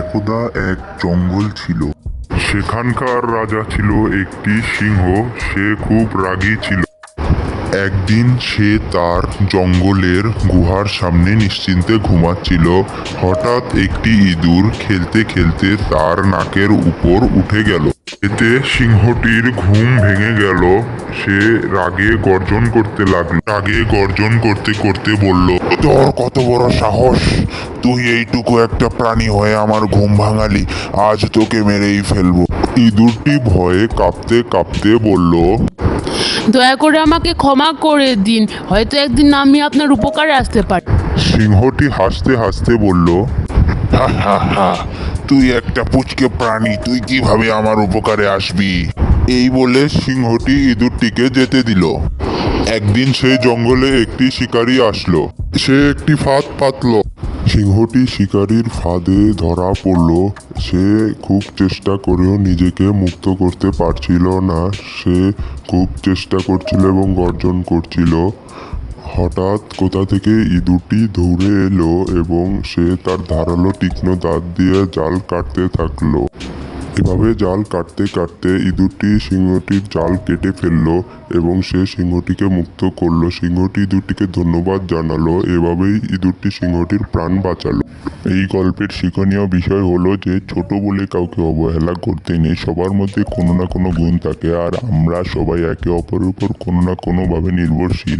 একদা এক জঙ্গল ছিল। সেখানকার রাজা ছিল একটি সিংহ সে খুব রাগী ছিল। একদিন সে তার জঙ্গলের গুহার সামনে নিশ্চিন্তে ঘুমাচ্ছিল। হঠাৎ একটি ইঁদুর খেলতে খেলতে তার নাকের উপর উঠে গেল। এতে সিংহটির ঘুম ভেঙে গেল। সে রাগে গর্জন করতে লাগল। রাগে গর্জন করতে করতে বলল তোর কত বড় সাহস? তুই এইটুকু একটা প্রাণী হয়ে আমার ঘুম ভাঙালি। আজ তোকে মেরেই ফেলব। ইঁদুরটি ভয়ে কাঁপতে কাঁপতে বলল দয়া করে আমাকে ক্ষমা করে দিন। হয়তো একদিন আমি আপনার উপকারে আসতে পারি। সিংহটি হাসতে হাসতে বলল তুই একটা পুচকে প্রাণী, তুই কীভাবে আমার উপকারে আসবি? এই বলে সিংহটি ইঁদুরটিকে যেতে দিল। একদিন সেই জঙ্গলে একটি শিকারী আসলো। সে একটি ফাঁদ পাতল। সিংহটি শিকারীর ফাঁদে ধরা পড়ল। সে খুব চেষ্টা করেও নিজেকে মুক্ত করতে পারছিল না। সে খুব চেষ্টা করছিল এবং গর্জন করছিল। হঠাৎ কোথা থেকে ইঁদুরটি দৌড়ে এলো এবং সে তার ধারালো তীক্ষ্ণ দাঁত দিয়ে জাল কাটতে থাকল। এভাবে জাল কাটতে কাটতে ইঁদুরটি সিংহটির জাল কেটে ফেলল এবং সে সিংহটিকে মুক্ত করল। সিংহটি ইঁদুরটিকে ধন্যবাদ জানালো, এভাবেই ইঁদুরটি সিংহটির প্রাণ বাঁচালো। এই গল্পের শিক্ষণীয় বিষয় হলো যে, ছোট বলে কাউকে অবহেলা করতে নেই, সবার মধ্যে কোনো না কোনো গুণ থাকে, আর আমরা সবাই একে অপরের উপর কোনো না কোনোভাবে নির্ভরশীল।